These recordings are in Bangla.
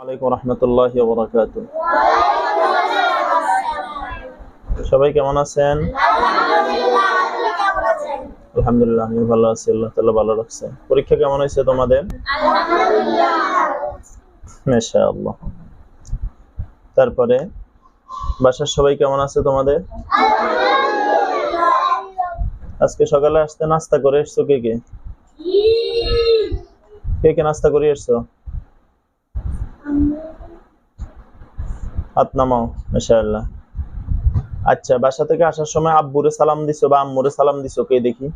আলাইকুম রহমতুল্লাহ বরাকাত সবাই কেমন আছেন? আলহামদুলিল্লাহ আমি ভালো আছি আল্লাহ ভালো রাখছে। পরীক্ষা কেমন হয়েছে তোমাদের? মাশাআল্লাহ। তারপরে বাসার সবাই কেমন আছে তোমাদের? আজকে সকালে আসতে নাস্তা করে এসছো কে কে? কে কে নাস্তা করে এসছো? হাত নামাও আচ্ছা বাসা থেকে আসার সময় আব্বুরে সালাম দিছো বা আম্মুরে সালাম দিছো? কে দেখি?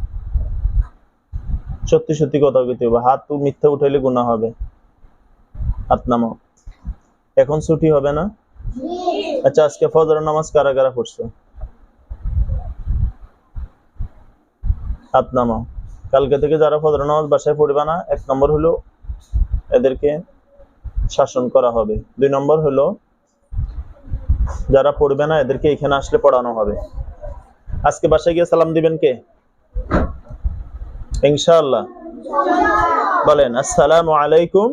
সত্যি সত্যি কথা কইতে হবে হাত তো মিথ্যা উঠাইলে গুনাহ হবে। হাত নামাও। এখন ছুটি হবে না? আচ্ছা আজকে ফজর নামাজ কারা কারা পড়ছো? হাত নামাও। কালকে থেকে যারা ফজর নামাজ বাসায় পড়বে না, এক নম্বর হলো এদেরকে শাসন করা হবে। দুই নম্বর হলো যারা পড়বে না, এদেরকে এখানে আসলে পড়ানো হবে। আজকে বাসায় গিয়ে সালাম দিবেন কে? ইনশাআল্লাহ। বলেন, আসসালামু আলাইকুম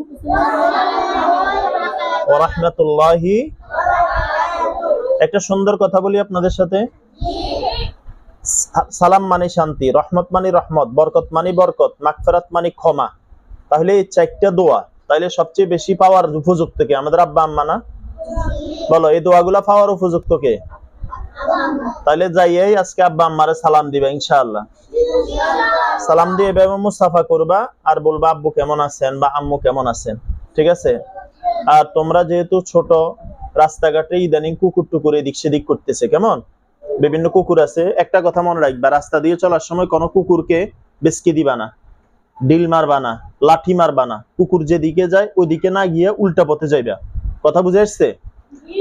রাহমাতুল্লাহি। একটা সুন্দর কথা বলি আপনাদের সাথে। সালাম মানে শান্তি, রহমত মানে রহমত, বরকত মানে বরকত, মাগফিরাত মানে ক্ষমা। তাহলে এই চারটা দোয়া, তাহলে সবচেয়ে বেশি পাওয়ার উপযুক্ত কে? আমাদের আব্বা আম্মা না? বলো, এই দোয়াগুলা পাওয়ার উপযুক্ত কে? তাহলে যাইয়াই আজকে আব্বা আম্মারে সালাম দিবে, ইনশাআল্লাহ। সালাম দিয়ে এভাবে মুসাফা করবা আর বলবা, আব্বু কেমন আছেন বা আম্মু কেমন আছেন? ঠিক আছে? আর তোমরা যেহেতু ছোট, রাস্তাঘাটে ইদানিং কুকুর টুকুর এদিক সেদিক করতেছে, কেমন? বিভিন্ন কুকুর আছে। একটা কথা মনে রাখবা, রাস্তা দিয়ে চলার সময় কোনো কুকুরকে বেসকে দিবা না, ডিল মারবা না, লাঠি মারবা না। কুকুর যেদিকে যায় ওইদিকে না গিয়ে উল্টা পথে যাইবা। কথা বুঝে আসছে?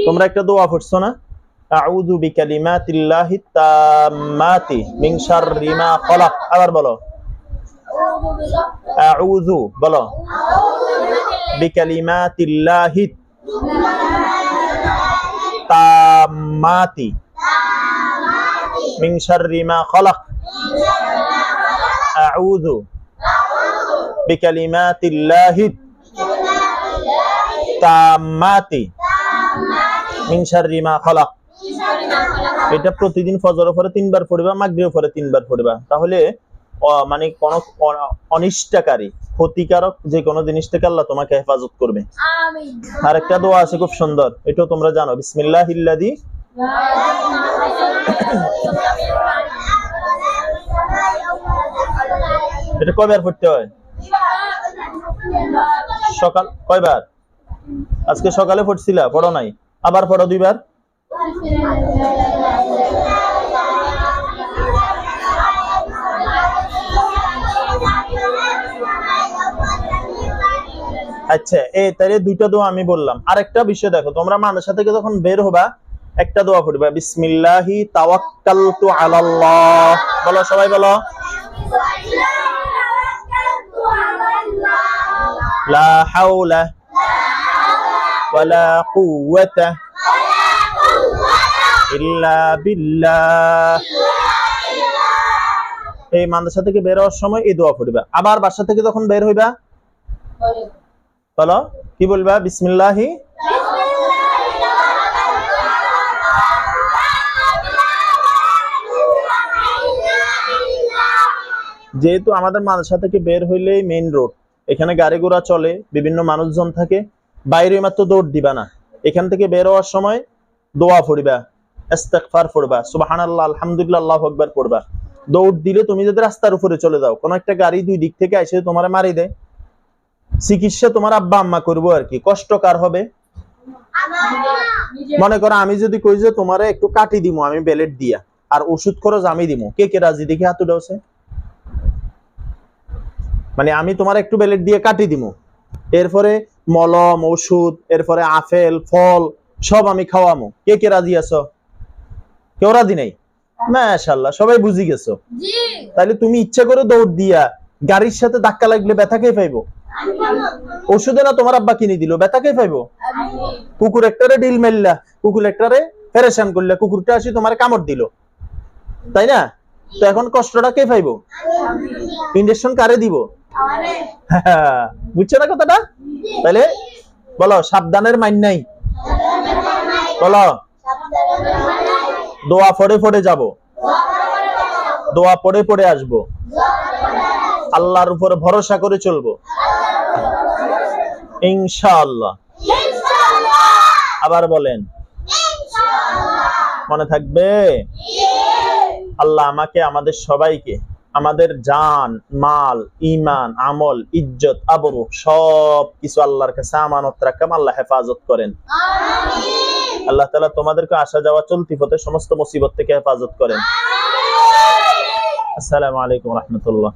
তোমরা একটা দোয়া পড়ছো না? আউযু বিকালিমাতিল্লাহি তাম্মাতি মিন শাররি মা খলাক। আবার বলো। আউযু, বলো। বিকালিমাতিল্লাহি তাম্মাতি মিন শাররি মা খলাক। আউযু বিকালিমাতিল্লাহি তাম্মাতি খলাক এটা প্রতিদিন ফজর পরে তিনবার পড়বা মাগরিব পরে তিনবার পড়বা। তাহলে মানে কোন অনিষ্টকারী ক্ষতিকারক যে কোনো জিনিস থেকে আল্লাহ তোমাকে হেফাজত করবে। আর একটা দোয়া আছে খুব সুন্দর এটাও তোমরা জানো বিসমিল্লাহিল্লাযী এটা কয়বার পড়তে হয়? সকাল কয়বার? আজকে সকালে পড়ছিলা? পড়ো নাই। আবার পড়ো দুইবার। আচ্ছা এই তাহলে দুইটা দোয়া আমি বললাম। আরেকটা বিষয় দেখো, তোমরা মাদ্রাসা থেকে যখন বের হবা, একটা দোয়া পড়বা, বিসমিল্লাহি তাওয়াক্কালতু আলাল্লাহ। বলো, সবাই বলো। লা হাওলা ওয়ালা কুওয়াতা ইল্লা বিল্লাহ এই মাদ্রাসা থেকে বের হওয়ার সময় এই দোয়া পড়বা। আবার বাসা থেকে যখন বের হইবা, বলো, কি বলবা? বিসমিল্লাহি। যেহেতু আমাদের মাদ্রাসা থেকে বের হইলেই মেইন রোড এখানে গাড়ি ঘোড়া চলে, বিভিন্ন মানুষজন থাকে। বাইরে মাত্র দৌড় দিবা না। এখান থেকে বের হওয়ার সময় দোয়া পড়বা, ইস্তেগফার পড়বা, সুবহানাল্লাহ, আলহামদুলিল্লাহ, আল্লাহু আকবার পড়বা। দৌড় দিলে তুমি যদি রাস্তার উপরে চলে যাও, কোন একটা গাড়ি দুই দিক থেকে এসে তোমারে মারি দেয়। চিকিৎসা তোমার আব্বা আম্মা করব আর কি, কষ্ট কার হবে? মনে করো আমি যদি কই যে তোমারে একটু কাটি দিমু, আমি বেলেট দিয়া, আর ওষুধ খরচ আমি দিমু, কে কে রাজি দেখি হাত মানে আমি তোমার একটু বেলেট দিয়ে কাটি দিমু। এরপরে মলম ওষুধ এরপরে আপেল ফল সব আমি খাওয়ামু। কে কে রাজি আছো? কেউ রাজি নাই? মাশাল্লাহ সবাই বুঝি গেছো। তাহলে তুমি ইচ্ছা করে দৌড় দিয়া গাড়ির সাথে ধাক্কা লাগলে ব্যথা কে পাইবো ওষুধে না তোমার আব্বা কিনে দিল ব্যথা কে পাইবো কুকুর একটারে ডিল মেললা কুকুর একটারে ফেরেশান করলে কুকুরটা আসি তোমার কামড় দিল। তাই না? তো এখন কষ্টটা কে পাইবো ইঞ্জেকশন কারে দিব? বুঝছ না কথাটা? তাহলে বলো, সাবধানের মাইন নাই। বলো, দোয়া পড়ে পড়ে যাব। দোয়া পড়ে পড়ে আসব। আল্লাহর উপরে ভরসা করে চলবো। ইনশাআল্লাহ। আবার বলেন, মনে থাকবে? আল্লাহ আমাকে, আমাদের সবাইকে আমাদের জান মাল ইমান আমল ইজ্জত আবরু সব কিছু আল্লাহর কাছে আমানত রাখাম আল্লাহ হেফাজত করেন। আল্লাহ তালা তোমাদেরকে আসা যাওয়া চলতি পথে সমস্ত মুসিবত থেকে হেফাজত করেন। আসসালামু আলাইকুম রহমতুল্লাহ।